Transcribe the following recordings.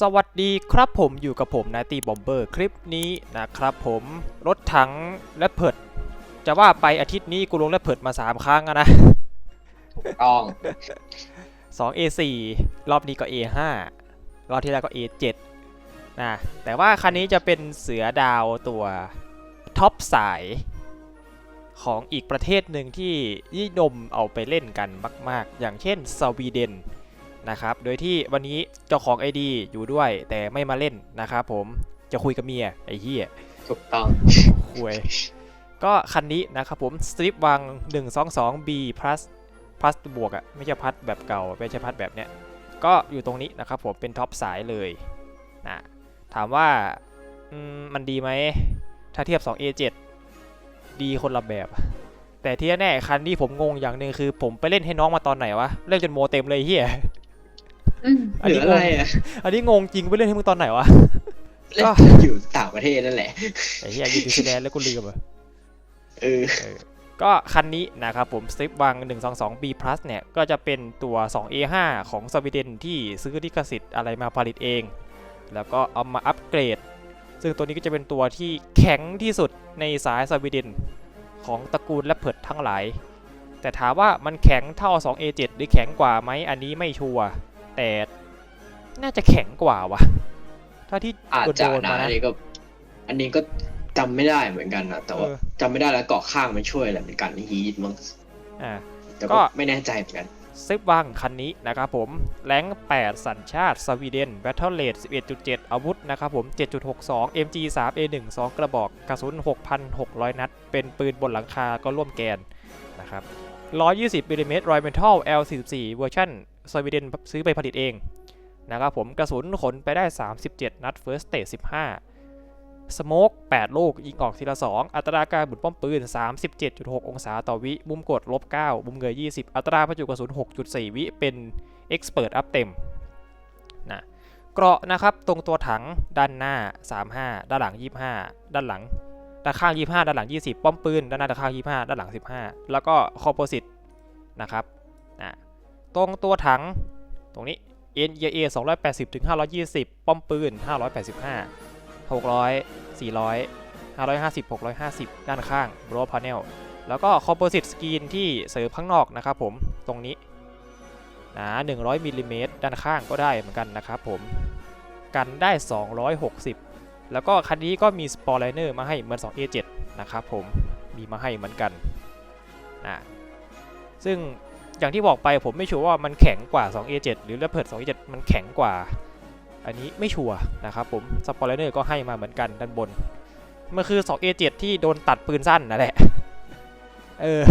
สวัสดีครับผมอยู่กับผมนาตีบอมเบอร์คลิปนี้นะครับผมรถถังและเพิดจะว่าไปอาทิตย์นี้กูลงและเพิดมา 3 ครั้งอะนะต้อง 2 A4 รอบนี้ก็ A5 รอบที่แล้วก็ A7 นะแต่ว่าคันนี้จะเป็นเสือดาวตัวท็อปสายของอีกประเทศหนึ่งที่นิยมเอาไปเล่นกันมาก ๆ อย่างเช่นสวีเดน นะครับ โดยที่วันนี้เจ้าของ ID อยู่ด้วยแต่ไม่มาเล่นนะครับผมจะคุยกับเมียไอ้เหี้ยถูกต้องคุยก็คันนี้นะครับผมสตริปวัง 122B plus plus บวกอะไม่ใช่พัดแบบเก่าไม่ใช่พัดแบบเนี้ยก็อยู่ตรงนี้นะครับผมเป็นท็อปสายเลยนะถามว่าอืมมันดีไหมถ้าเทียบ 2A7 ดีคนละแบบ แต่ที่แน่ๆคันที่ผมงงอย่างหนึ่งคือ ผมไปเล่นให้น้องมาตอนไหนวะ เล่นจนโมเต็มเลยเฮีย อันเหนี้ลืออะไรอะอันนี้งงจริงไปเล่นให้มึงตอนไหนวะ เล่นก็อยู่ต่างประเทศนั่นแหละ ไอ้เฮียอยู่นิวซีแลนด์แล้วกูลืมอะเออ ก็คันนี้นะครับผม s t r i p วัง 122B plus เนี่ย ก็จะเป็นตัว 2A5 ของสวีเดนที่ซื้อลิขสิทธิ์อะไรมาผลิตเอง แล้วก็เอามาอัปเกรด ซึ่งตัวนี้ก็จะเป็นตัวที่แข็งที่สุดในสายสวีเดนของตระกูลและเพิดทั้งหลาย แต่ถามว่ามันแข็งเท่า 2A7 หรือแข็งกว่าไหมอันนี้ไม่ชัวร์ แต่น่าจะแข็งกว่าวะถ้าที่อาจโดจะนๆนะมาอันะนนี้ก็ อันนี้ก็จำไม่ได้เหมือนกันนะแต่ว่าเออจำไม่ได้แล้วเกาะข้างมันช่วยอะไรเป็นการฮีทมั้งอ่าแต่ก็ก็ไม่แน่ใจเหมือนกันซิปวังคันนี้นะครับผม แรง8 สัญชาติสวีเดน Battle Rate 11.7 อาวุธนะครับผม 7.62 MG 3 A 1 2 กระบอก กระสุน 6,600 นัด เป็นปืนบนหลังคาก็ร่วมแกนนะครับ 120มิลลิเมตรรอยเมทัล L44 เวอร์ชัน สวีเดนซื้อไปผลิตเองนะครับผมกระสุนขนไปได้ 37 นัด First Stage 15 สโมก8 ลูก ยิงออกทีละ 2 อัตราการบุนป้อมปืน 37.6 องศาต่อวิ มุมกดลบ 9 มุมเงย 20 อัตราประจุกระสุน 6.4 วิเป็น Expert Up เต็มนะเกราะนะครับตรงตัวถังด้านหน้า 35 ด้านหลัง 25 ด้านหลัง ด้านข้าง 25 ด้านหลัง 20 ป้อมปืน ด้านหน้าด้านข้าง 25 ด้านหลัง 15 แล้วก็ Composite นะครับนะ ตรงตัวถังตรงนี้ NEA 280ถึง520 ป้อมปืน 585 600 400 550 650 ด้านข้าง Blow Panel แล้วก็ Composite Screen ที่เสริมข้างนอกนะครับผมตรงนี้หนา100มิลลิเมตรด้านข้างก็ได้เหมือนกันนะครับผมกันได้ 260 แล้วก็คันนี้ก็มี Spoiler มาให้เหมือน 2A7 นะครับผมมีมาให้เหมือนกันนะซึ่ง อย่างที่บอกไปผมไม่ชัวร์ว่ามันแข็งกว่า 2A7 หรือ Leopard 2A7 มันแข็งกว่า อันนี้ไม่ชัวร์นะครับผมสปอยเลอร์ก็ให้มาเหมือนกันด้านบน มันคือ 2A7 ที่โดนตัดปืนสั้นนั่นแหละ เออ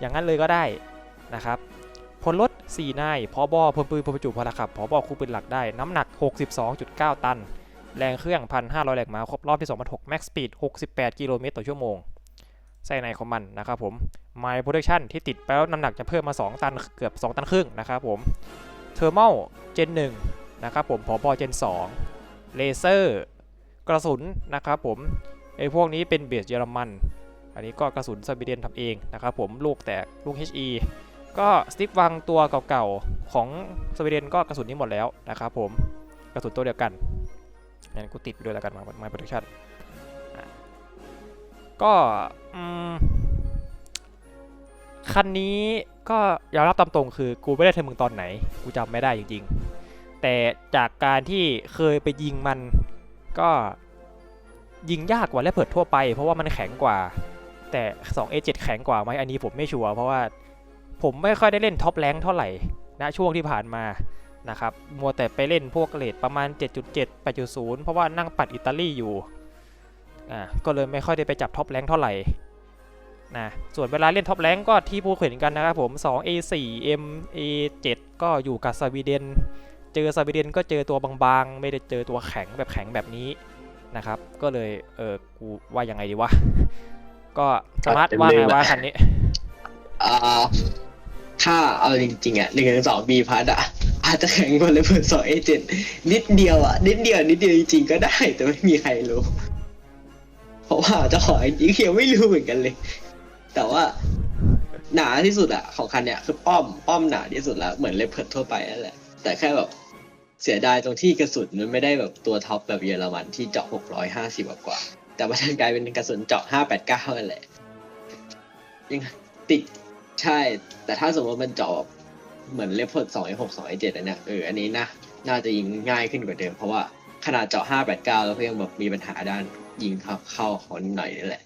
อย่างนั้นเลยก็ได้นะครับพลรถ4นายพอบอพลปืนพลประจุพลขับพอบอคู่ปืนหลักได้ น้ำหนัก 62.9 ตัน แรงเครื่อง 1,500 แรงม้า ครบรอบที่2,600 Max Speed 68 กิโลเมตรต่อชั่วโมงใส่ในของมันนะครับผม My Protection ที่ติดไปแล้วน้ำหนักจะเพิ่มมา 2 ตันเกือบ 2 ตันครึ่งนะครับผม Thermal Gen 1นะครับผมพอบอ Gen 2เลเซอร์กระสุนนะครับผมไอพวกนี้เป็นเบสเยอรมัน อันนี้ก็กระสุนสวีเดนทำเองนะครับผมลูกแตกลูก HE ก็สติปวังตัวเก่าๆของสวีเดนก็กระสุนนี้หมดแล้วนะครับผมกระสุนตัวเดียวกันงั้นกูติดด้วยแล้วกันมา My Protection อะก็อืม คันนี้ก็ยอมรับตามตรงคือกูไม่ได้เทมึงตอนไหน กูจำไม่ได้จริงๆ แต่จากการที่เคยไปยิงมันก็ยิงยากกว่าและเพิดทั่วไป เพราะว่ามันแข็งกว่า แต่ 2A7 แข็งกว่าไหมอันนี้ผมไม่ชัวร์เพราะว่าผมไม่ค่อยได้เล่นท็อปแรงเท่าไหร่ณช่วงที่ผ่านมานะครับมัวแต่ไปเล่นพวกเลทประมาณ 7.7 8.0 เพราะว่านั่งปัดอิตาลีอยู่อ่าก็เลยไม่ค่อยได้ไปจับท็อปแรงเท่าไหร่ นะส่วนเวลาเล่นท็อปแรงก็ที่พูดเห็นกันนะครับผม 2A4 MA7 ก็อยู่กับสวีเดน เจอสวีเดนก็เจอตัวบางๆ ไม่ได้เจอตัวแข็งแบบแข็งแบบนี้นะครับ ก็เลยเออกูว่ายังไงดีวะ ก็สมาร์ทว่าไงว่าคันนี้อ่าถ้าเอาจริงๆอะหนึ่งถึงสองบีพัดอะอาจจะแข็งกว่าเลยเปิดสองเอเจนนิดเดียวอะ นิดเดียวนิดเดียวจริงๆก็ได้แต่ไม่มีใครรู้ เพราะว่าเจ้าของจริงๆยังไม่รู้เหมือนกันเลย แต่ว่าหนาที่สุดอะของคันเนี้ยคือป้อมป้อมหนาที่สุดแล้วเหมือนเลเพิร์ดทั่วไปนั่นแหละ แต่แค่แบบเสียดายตรงที่กระสุนมันไม่ได้แบบตัวท็อปแบบเยอรมันที่เจาะ 650 กว่า แต่ว่าทางกลายเป็นกระสุนเจาะ 589นั่นแหละยังติดใช่ แต่ถ้าสมมติมันเจาะเหมือนเลเพิร์ด2 6 2 7อันเนี้ยเอออันนี้นะน่าจะยิงง่ายขึ้นกว่าเดิมเพราะว่าขนาดเจาะ 589 แล้วก็ยังแบบมีปัญหาด้านยิงเข้าเข้าขานิดหน่อยนี่แหละ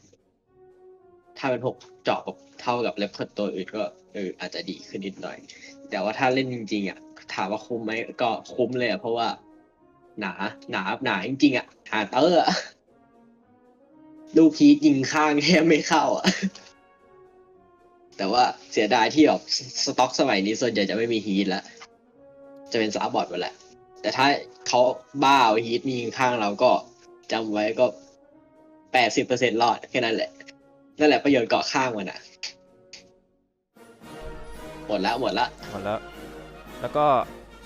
ถ้าเป็นหกเจาะแบบเท่ากับเลเพิร์ดตัวอื่นก็เอออาจจะดีขึ้นนิดหน่อย แต่ว่าถ้าเล่นจริงๆอะถามว่าคุ้มไหมก็คุ้มเลยอะเพราะว่า หนาหนาหนาจริงๆอะหาเตอร์ลูกพียิงข้างแทบไม่เข้าอะแต่ว่าเสียดายที่แบบสต็อกสมัยนี้ส่วนใหญ่จะไม่มีฮีทแล้วจะเป็นซาบอร์ดไปแหละ แต่ถ้าเขาบ้าฮีทมียิงข้างเราก็จำไว้ก็แปดสิบเปอร์เซ็นต์รอดแค่นั้นแหละ นั่นแหละประโยชน์เกาะข้างมันอะหมดละหมดละหมดแล้ว แล้วก็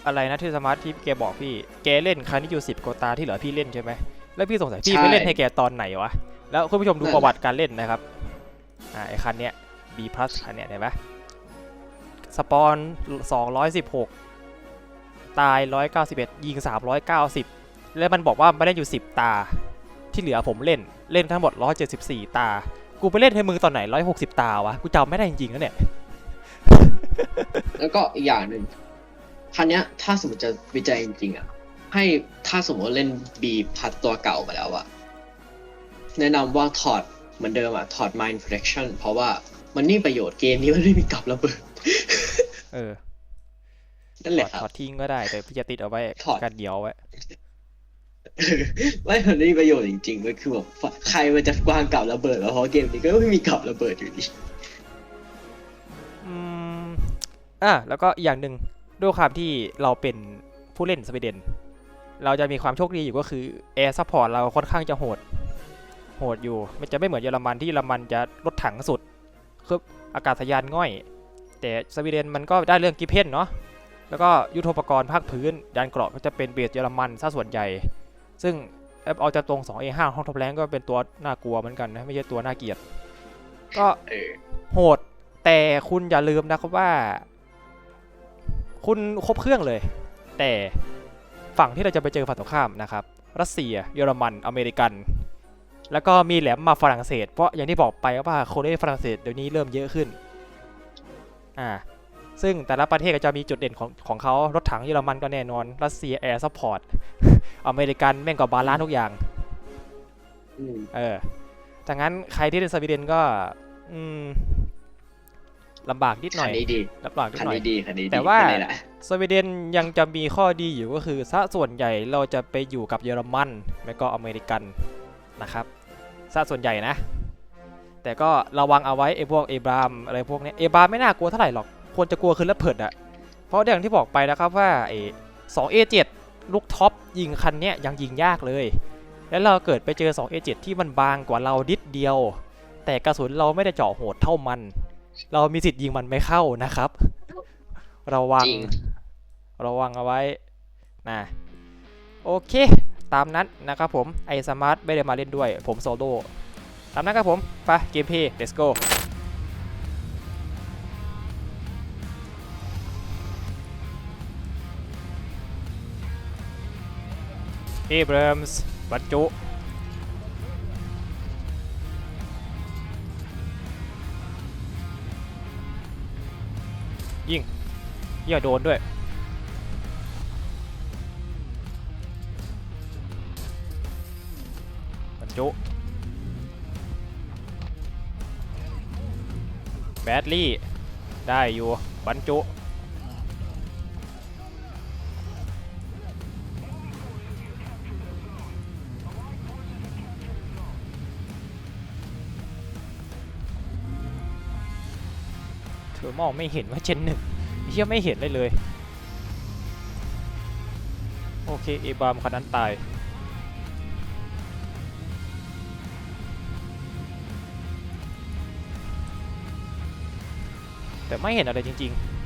อะไรนะที่สมาร์ทที่แกบอกพี่ แกเล่นครั้งนี้อยู่สิบกว่าตาที่เหลือพี่เล่นใช่ไหม แล้วพี่สงสัยพี่ใช่ไปเล่นให้แกตอนไหนวะ แล้วคุณผู้ชมดูนั่นแหละประวัติการเล่นนะครับ อ่าไอคันเนี้ย B plus คันเนี้ยเห็นไหมสปอน216 ตาย 191 ยิง 390 แล้วมันบอกว่าไม่ได้อยู่ 10 ตา ที่เหลือผมเล่น เล่นทั้งหมด 174 ตา กูไปเล่นให้มึงตอนไหน160ตาวะ กูจำไม่ได้จริงๆนะเนี่ย แล้วก็อีกอย่างหนึ่งคันเนี้ย ถ้าสมมติจะวิจัยจริงๆอะ ให้ถ้าสมมติว่าเล่น B พัดตัวเก่ามาแล้วอะแนะนำว่าถอดเหมือนเดิมอะถอด Mind Protection เพราะว่ามันนี่ประโยชน์เกมนี้มันไม่มีกับระเบิด เออนั่นแหละคถรัอบดทิ้งก็ได้แต่พี่จะติดเอาไว้ถอด กันเดียวไว้ ไม่มันไม่มีประโยชน์จริงๆมันคือแบบใครมันจะวางกับระเบิดแล้วเพราะเกมนี้ก็ไม่มีกับระเบิดอยู่ดีอืมอะแล้วก็อีกอย่างหนึ่งด้วยความที่เราเป็นผู้เล่นสวีเดน เราจะมีความโชคดีอยู่ก็คือแอร์ซัพพอร์ตเราค่อนข้างจะโหด โหดอยู่ มันจะไม่เหมือนเยอรมันที่เยอรมันจะรถถังสุดคืออากาศยานง่อย แต่สวีเดนมันก็ได้เรื่องกิเพนเนาะแล้วก็ยุทโธปกรณ์ภาคพื้นยานเกราะก็จะเป็นเบสเยอรมันซะส่วนใหญ่ ซึ่งเอาจะตรง 2A5 ห้องทบแรงก็เป็นตัวน่ากลัวเหมือนกันนะ ไม่ใช่ตัวน่าเกลียด ก็เออโหด แต่คุณอย่าลืมนะครับว่า คุณครบเครื่องเลย แต่ฝั่งที่เราจะไปเจอฝั่งตรงข้ามนะครับ รัสเซีย เยอรมัน อเมริกัน แล้วก็มีแหลมมาฝรั่งเศส เพราะอย่างที่บอกไปว่าโคเรฝรั่งเศสเดี๋ยวนี้เริ่มเยอะขึ้น อ่า ซึ่งแต่ละประเทศก็จะมีจุดเด่นของของเขารถถังเยอรมันก็แน่นอน รัสเซียแอร์ซัพพอร์ต อเมริกันแม่งก็บาลานซ์ทุกอย่างอืมเออจากนั้นใครที่เล่นสวีเดนก็อืมลำบากนิดหน่คัอนยนี้ดีลำบากนิดคันหน่อยนี้ดีคันนี้ดีแต่ว่าคันนี้แหละสวีเดนยังจะมีข้อดีอยู่ก็คือซะส่วนใหญ่เราจะไปอยู่กับเยอรมันแล้วก็อเมริกันนะครับซะส่วนใหญ่นะ แต่ก็ระวังเอาไว้ไอ้พวกเอบรามอะไรพวกเนี้ยเอบรามไม่น่ากลัวเท่าไหร่หรอก ควรจะกลัวคือระเบิดอะเพราะอย่างที่บอกไปนะครับว่าไอ้สองเอเจ็ดลูกท็อปยิงคันเนี้ยยังยิงยากเลย แล้วเราเกิดไปเจอ 2A7 ที่มันบางกว่าเราดิดเดียว แต่กระสุนเราไม่ได้เจาะโหดเท่ามัน เรามีสิทธิ์ยิงมันไม่เข้านะครับระวังจริงระวังเอาไว้นะโอเค ตามนั้นนะครับผมไอสมาร์ทไม่ได้มาเล่นด้วย ผมโซโล่ตามนั้นครับผม ไปเกมเพย์ let's go อเบรมส์บรรจุยิงอย่าโดนด้วยบรรจุแบดลี่ ได้อยู่บรรจุ มองไม่เห็นว่าเจนหนึ่งเฮียไม่เห็นเลยเลย โอเคเอบามคันนั้นตาย แต่ไม่เห็นอะไรจริง ๆ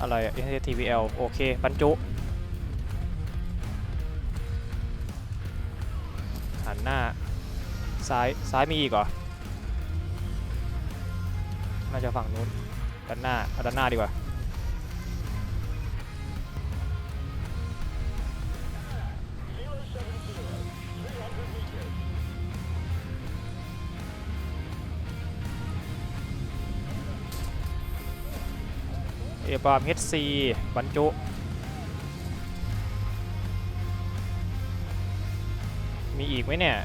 อะไรอะ NTVL โอเคบรรจุ หน้า ซ้าย ซ้ายมีอีกเหรอ น่าจะฝั่งนู้น ด้านหน้าเอาด้านหน้าดีกว่า เอบรามเฮดซีบรรจุ มีอีกไหมเนี่ย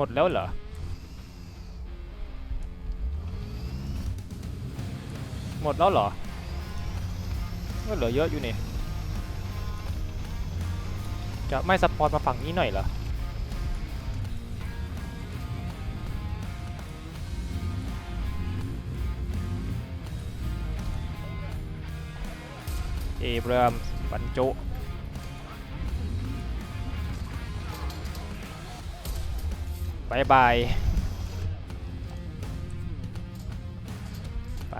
หมดแล้วเหรอ หมดแล้วเหรอก็เหลือเยอะอยู่นี่ จะไม่สปอนมาฝั่งนี้หน่อยเหรอเอบรามบรรจุ บายบาย ไป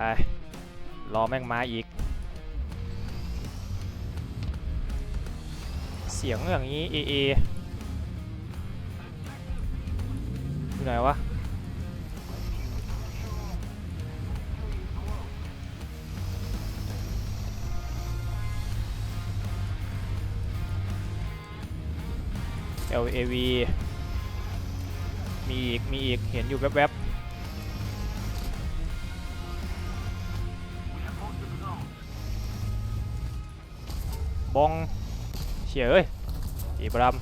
รอแม่งมาอีก เสียงอย่างนี้ เอเออยู่ไหนวะ LAV มีอีก มีอีก เห็นอยู่แวบๆ บอง เฉียเอ้ยอีบรัม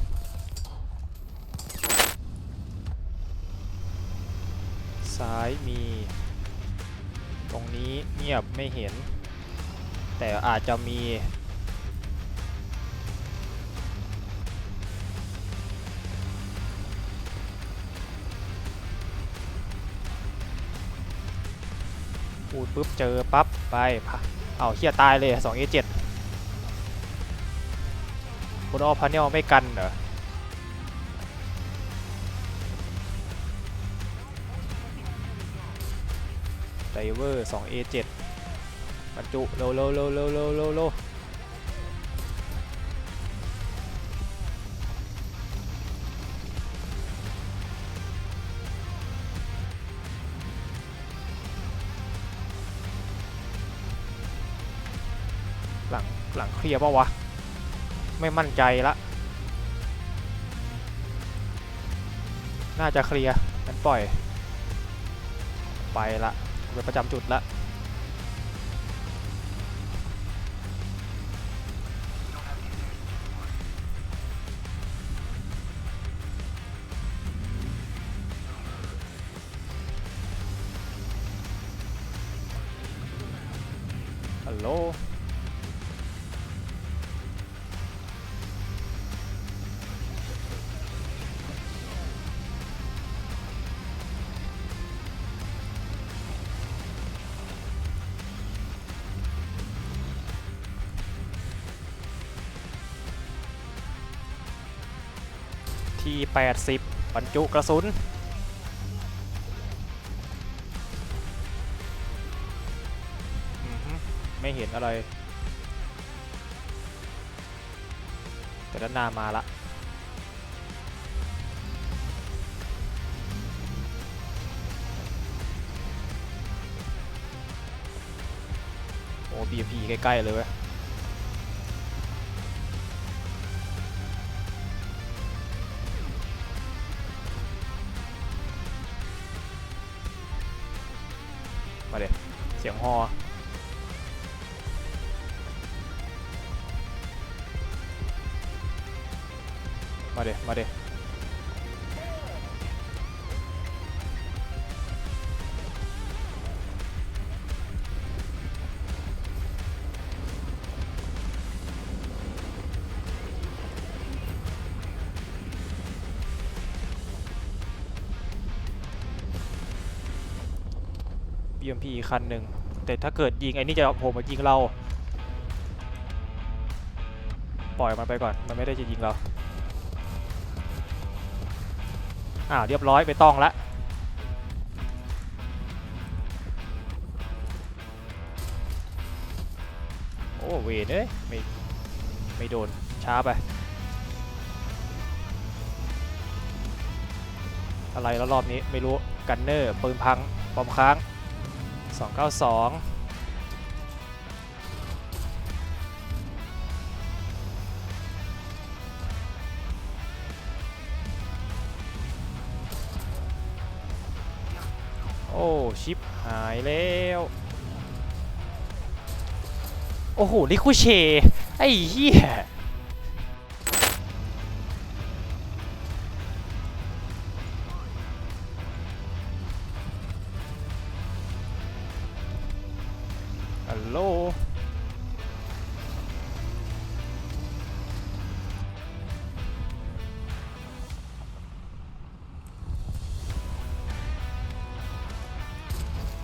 ซ้ายมี ตรงนี้เงียบไม่เห็น แต่อาจจะมี พูดปุ๊บเจอปั๊บไปเอาเฮียตายเลย 2A7 คุณออพาเนลไม่กันเหรอไดเวอร์ 2A7 บรรจุเร็วเร็วเร็วเร็ว ลังเคลียร์ปะวะ ไม่มั่นใจละ น่าจะเคลียร์งั้นปล่อย ไปละไปประจำจุดละฮัลโหล ที่ 80 บรรจุกระสุน ไม่เห็นอะไร แต่ด้านหน้ามาละโอ้ BMP ใกล้ ๆ เลยเว้ย งฮอมาเดมาเดบี BMP คันหนึ่ง แต่ถ้าเกิดยิงไอ้นี่จะโผล่มายิงเรา ปล่อยมันไปก่อน มันไม่ได้จะยิงเรา อ่าเรียบร้อยไปต้องละโอ้เวนเอ้ยไม่ไม่โดนช้าไป อะไรแล้วรอบนี้ไม่รู้กันเนอร์ปืนพังปอมค้าง 292โอ้ชิปหายแล้ว โอ้โหลิคูเช ไอ้เหี้ย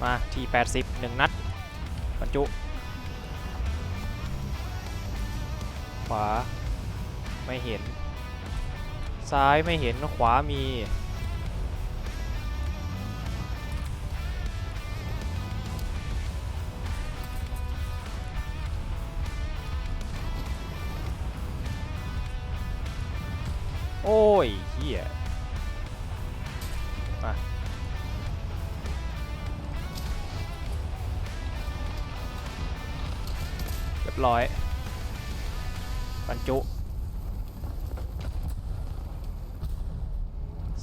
มาที80หนึ่งนัดบรรจุ ขวา ไม่เห็น ซ้ายไม่เห็นขวามี โอ้ยเฮียมา รียบร้อยบรรจุ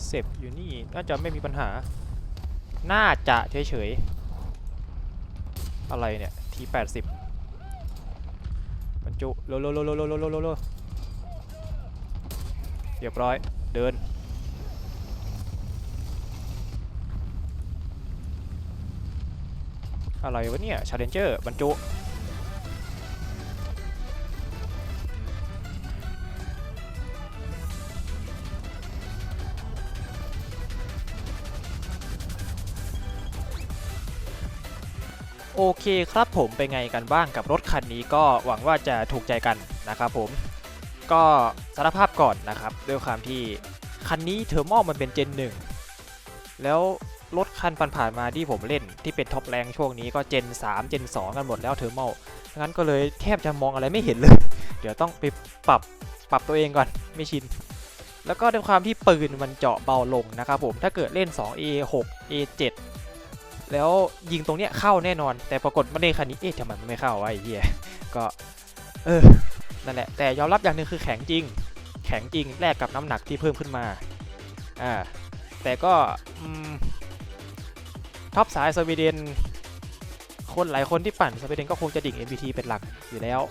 เสพอยู่นี่น่าจะไม่มีปัญหา น่าจะเฉยๆ อะไรเนี่ยที80บบรรจุโลโลโลโลโลโลโลโลโลเรียบร้อยเดิน อะไรวะเนี่ยชาเลนเจอร์บรรจุ โอเคครับผมเป็นไงกันบ้างกับรถคันนี้ก็หวังว่าจะถูกใจกันนะครับผมก็สารภาพก่อนนะครับด้วยความที่คันนี้เทอร์โมมันเป็นเจนหนึ่งแล้วรถคันผ่านๆมาที่ผมเล่นที่เป็นท็อปแรงช่วงนี้ก็เจน 3 เจน 2 กันหมดแล้วเทอร์โมงั้นก็เลยแทบจะมองอะไรไม่เห็นเลย เดี๋ยวต้องไปปรับปรับตัวเองก่อนไม่ชิน แล้วก็ด้วยความที่ปืนมันเจาะเบาลงนะครับผมถ้าเกิดเล่น 2A6 A7 แล้วยิงตรงเนี้ยเข้าแน่นอน แต่ปรากฏม่ได้คันนี้เอ๊ะทำไมมันไม่เข้าวะไอ้เหี้ยก็เออนั่นแหละแต่ยอมรับอย่างหนึ่งคือแข็งจริง แข็งจริงแลกกับน้ำหนักที่เพิ่มขึ้นมาอ่าแต่ก็ท็อปสายสวีเดนคนหลายคนที่ปั่นสวีเดนก็คงจะดิ่ง MBT เป็นหลักอยู่แล้ว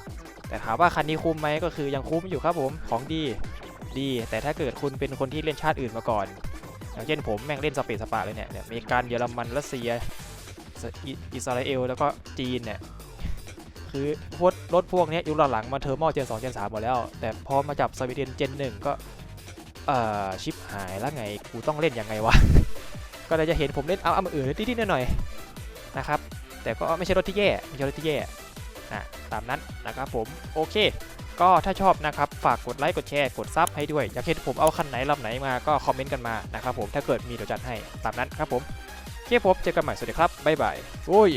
แต่ถามว่าคันนี้คุ้มไหมก็คือยังคุ้มอยู่ครับผมของดีดี แต่ถ้าเกิดคุณเป็นคนที่เล่นชาติอื่นมาก่อน อย่างเช่นผมแม่งเล่นสเปซสปาเลยเนี่ยเนี่ยมริกันเยอรมันรัสเซียอิสราเอลแล้วก็จีนเนี่ยคือพวกรถพวกนี้ยยุคหลังๆมาเทอร์โมเจน2เจน3หมดแล้ว แต่พอมาจับสวีเดนเจน1ก็เอ่อชิปหายแล้วไงกูต้องเล่นยังไงวะ ก็เลยจะเห็นผมเล่นเอาเอามอื่นนิดๆหน่อยๆนะครับแต่ก็ไม่ใช่รถที่แย่ไม่ใช่รถที่แย่นะตามนั้นนะครับผมโอเค ก็ถ้าชอบนะครับฝากกดไลค์กดแชร์กดซับให้ด้วย อยากเห็นผมเอาคันไหนลำไหนมาก็คอมเมนต์กันมานะครับผมถ้าเกิดมีเดี๋ยวจัดให้ตามนั้นครับผมโอเคผมเจอกันใหม่สวัสดีครับบ๊ายบายโอ้ย